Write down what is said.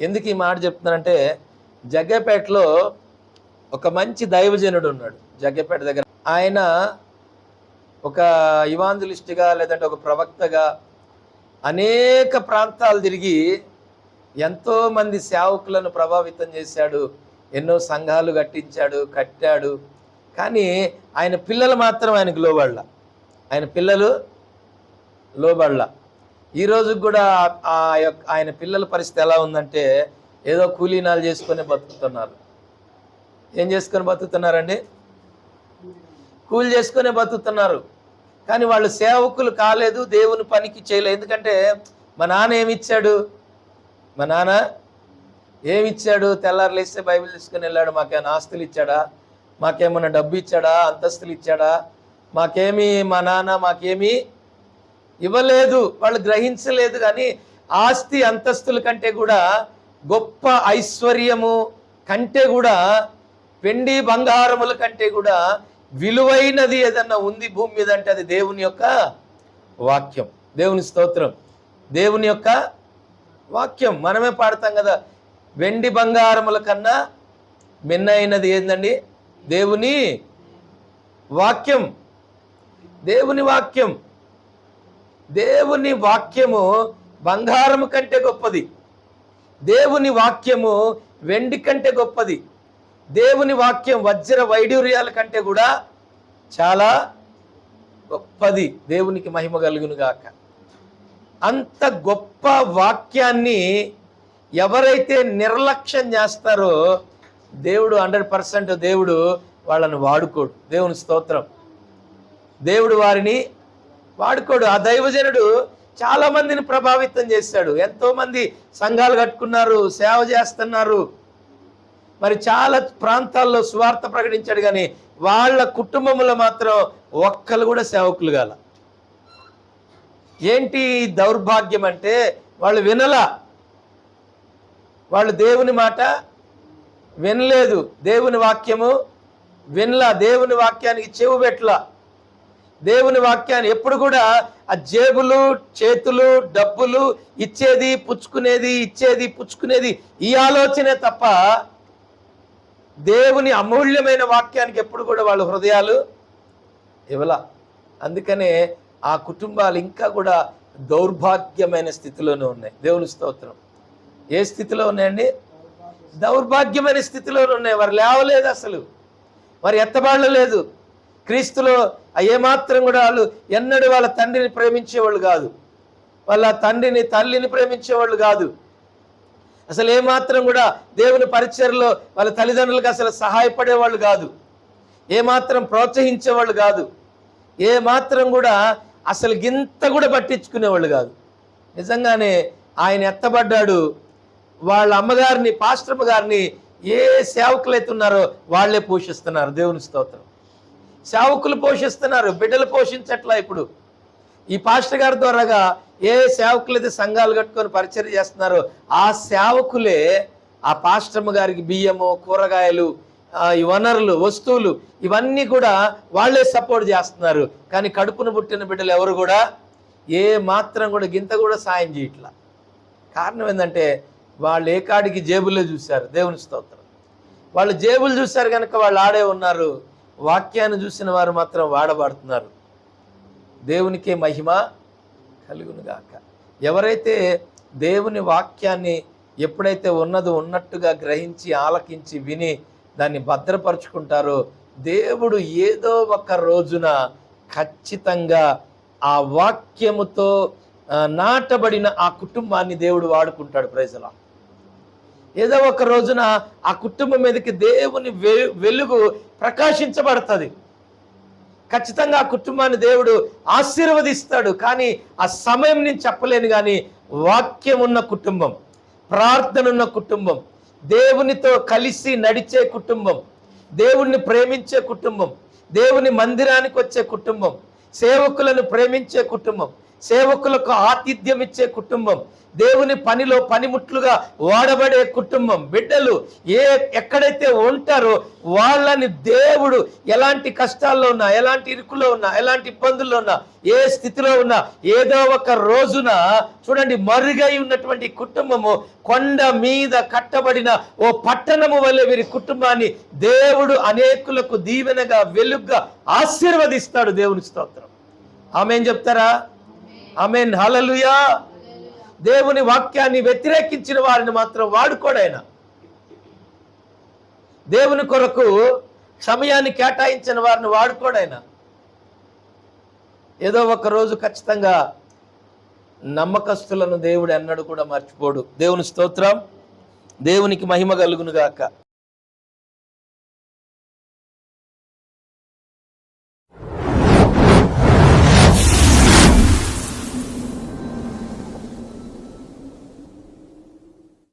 ఎందుకు ఈ మాట చెప్తున్నానంటే జగ్గపేటలో ఒక మంచి దైవజనుడు ఉన్నాడు జగ్గపేట దగ్గర. ఆయన ఒక ఇవాంజలిస్ట్గా లేదంటే ఒక ప్రవక్తగా అనేక ప్రాంతాలు తిరిగి ఎంతోమంది సేవకులను ప్రభావితం చేశాడు ఎన్నో సంఘాలు కట్టించాడు కట్టాడు. కానీ ఆయన పిల్లలు మాత్రం ఆయనకు లోబడల. ఆయన పిల్లలు లోబడల. ఈ రోజు కూడా ఆ యొక్క ఆయన పిల్లల పరిస్థితి ఎలా ఉందంటే ఏదో కూలీనాలు చేసుకొని బతుకుతున్నారు. ఏం చేసుకొని బతుకుతున్నారండి? కూలి చేసుకొని బతుకుతున్నారు. కానీ వాళ్ళు సేవకులు కాలేదు దేవుని పనికి చేయలేదు. ఎందుకంటే మా నాన్న ఏమిచ్చాడు? మా నాన్న ఏమిచ్చాడు? తెల్లారు లేస్తే బైబిల్ తీసుకుని వెళ్ళాడు. మాకేమైనా ఆస్తులు ఇచ్చాడా? మాకేమైనా డబ్బు ఇచ్చాడా? అంతస్తులు ఇచ్చాడా? మాకేమి మా నాన్న మాకేమీ ఇవ్వలేదు వాళ్ళు గ్రహించలేదు కానీ ఆస్తి అంతస్తుల కంటే కూడా గొప్ప ఐశ్వర్యము కంటే కూడా వెండి బంగారముల కంటే కూడా విలువైనది ఏదన్నా ఉంది భూమి మీద అంటే అది దేవుని యొక్క వాక్యం. దేవుని స్తోత్రం. దేవుని యొక్క వాక్యం. మనమే పాడతాం కదా. వెండి బంగారముల కన్నా మిన్నైనది ఏందండి? దేవుని వాక్యం. దేవుని వాక్యం. దేవుని వాక్యము బంగారము కంటే గొప్పది. దేవుని వాక్యము వెండి కంటే గొప్పది. దేవుని వాక్యం వజ్ర వైడూర్యాల కంటే కూడా చాలా గొప్పది. దేవునికి మహిమ కలుగును గాక అంత గొప్ప వాక్యాన్ని ఎవరైతే నిర్లక్ష్యం చేస్తారో దేవుడు హండ్రెడ్ పర్సెంట్ దేవుడు వాళ్ళని వాడుకోడు. దేవుని స్తోత్రం. దేవుడు వారిని వాడుకోడు. ఆ దైవజనుడు చాలా మందిని ప్రభావితం చేశాడు ఎంతో మంది సంఘాలు కట్టుకున్నారు సేవ చేస్తున్నారు. మరి చాలా ప్రాంతాల్లో సువార్త ప్రకటించాడు కానీ వాళ్ళ కుటుంబంలో మాత్రం ఒక్కరు కూడా సేవకులు గాల ఏంటి దౌర్భాగ్యం అంటే వాళ్ళు వినలా. వాళ్ళు దేవుని మాట వినలేదు. దేవుని వాక్యము వినలా. దేవుని వాక్యానికి చెవు పెట్టలా. దేవుని వాక్యాన్ని ఎప్పుడు కూడా ఆ జేబులు చేతులు డబ్బులు ఇచ్చేది పుచ్చుకునేది ఇచ్చేది పుచ్చుకునేది ఈ ఆలోచనే తప్ప దేవుని అమూల్యమైన వాక్యానికి ఎప్పుడు కూడా వాళ్ళ హృదయాలు ఇవ్వల. అందుకనే ఆ కుటుంబాలు ఇంకా కూడా దౌర్భాగ్యమైన స్థితిలోనే ఉన్నాయి. దేవుని స్తోత్రం. ఏ స్థితిలో ఉన్నాయండి? దౌర్భాగ్యమైన స్థితిలోనే ఉన్నాయి. వారు లేవలేదు అసలు. వారు ఎత్తబాడలేదు. క్రీస్తులో ఏమాత్రం కూడా వాళ్ళు ఎన్నడూ వాళ్ళ తండ్రిని ప్రేమించేవాళ్ళు కాదు. వాళ్ళ తండ్రిని తల్లిని ప్రేమించేవాళ్ళు కాదు. అసలు ఏమాత్రం కూడా దేవుని పరిచయలో వాళ్ళ తల్లిదండ్రులకు అసలు సహాయపడేవాళ్ళు కాదు. ఏమాత్రం ప్రోత్సహించేవాళ్ళు కాదు. ఏ మాత్రం కూడా అసలు గింత కూడా పట్టించుకునేవాళ్ళు కాదు. నిజంగానే ఆయన ఎత్తబడ్డాడు. వాళ్ళ అమ్మగారిని పాస్టర్ గారిని ఏ సేవకులైతే ఉన్నారో వాళ్ళే పోషిస్తున్నారు. దేవుని స్తోత్రం. సేవకులు పోషిస్తున్నారు బిడ్డలు పోషించట్లా ఇప్పుడు. ఈ పాస్టర్ గారి ద్వారాగా ఏ సేవకులైతే సంఘాలు కట్టుకొని పరిచయం చేస్తున్నారో ఆ సేవకులే ఆ పాస్టర్మ గారికి బియ్యము కూరగాయలు ఈ వనరులు వస్తువులు ఇవన్నీ కూడా వాళ్ళే సపోర్ట్ చేస్తున్నారు. కానీ కడుపును పుట్టిన బిడ్డలు ఎవరు కూడా ఏ మాత్రం కూడా గింత కూడా సాయం చేయట్లా. కారణం ఏంటంటే వాళ్ళు ఏ కాడికి జేబులే చూశారు. దేవుని స్తోత్రం. వాళ్ళు జేబులు చూశారు కనుక వాళ్ళు ఆడే ఉన్నారు. వాక్యాన్ని చూసిన వారు మాత్రం వాడబడుతున్నారు. దేవునికే మహిమ కలుగునుగాక ఎవరైతే దేవుని వాక్యాన్ని ఎప్పుడైతే ఉన్నది ఉన్నట్టుగా గ్రహించి ఆలకించి విని దాన్ని భద్రపరుచుకుంటారో దేవుడు ఏదో ఒక రోజున ఖచ్చితంగా ఆ వాక్యముతో నాటబడిన ఆ కుటుంబాన్ని దేవుడు వాడుకుంటాడు. ప్రజల ఏదో ఒక రోజున ఆ కుటుంబం మీదకి దేవుని వె- వెలుగు ప్రకాశించబడుతుంది. ఖచ్చితంగా ఆ కుటుంబాన్ని దేవుడు ఆశీర్వదిస్తాడు కానీ ఆ సమయం నేను చెప్పలేను కానీ వాక్యం ఉన్న కుటుంబం ప్రార్థన ఉన్న కుటుంబం దేవునితో కలిసి నడిచే కుటుంబం దేవుణ్ణి ప్రేమించే కుటుంబం దేవుని మందిరానికి వచ్చే కుటుంబం సేవకులను ప్రేమించే కుటుంబం సేవకులకు ఆతిథ్యం ఇచ్చే కుటుంబం దేవుని పనిలో పనిముట్లుగా వాడబడే కుటుంబం బిడ్డలు ఏ ఎక్కడైతే ఉంటారో వాళ్ళని దేవుడు ఎలాంటి కష్టాల్లో ఉన్నా ఎలాంటి ఇరుకులో ఉన్నా ఎలాంటి ఇబ్బందుల్లో ఉన్నా ఏ స్థితిలో ఉన్నా ఏదో ఒక రోజున చూడండి మరుగై ఉన్నటువంటి కుటుంబము కొండ మీద కట్టబడిన ఓ పట్టణము వల్ల వీరి కుటుంబాన్ని దేవుడు అనేకులకు దీవెనగా వెలుగ్గా ఆశీర్వదిస్తాడు దేవుని స్తోత్రం. ఏం చెప్తారా? ఆమెన్ హలలుయా దేవుని వాక్యాన్ని వ్యతిరేకించిన వారిని మాత్రం వాడుకోడైనా దేవుని కొరకు సమయాన్ని కేటాయించిన వారిని వాడుకోడైనా ఏదో ఒక రోజు ఖచ్చితంగా నమ్మకస్తులను దేవుడు ఎన్నడూ కూడా మర్చిపోడు. దేవుని స్తోత్రం దేవునికి మహిమ కలుగును గాక.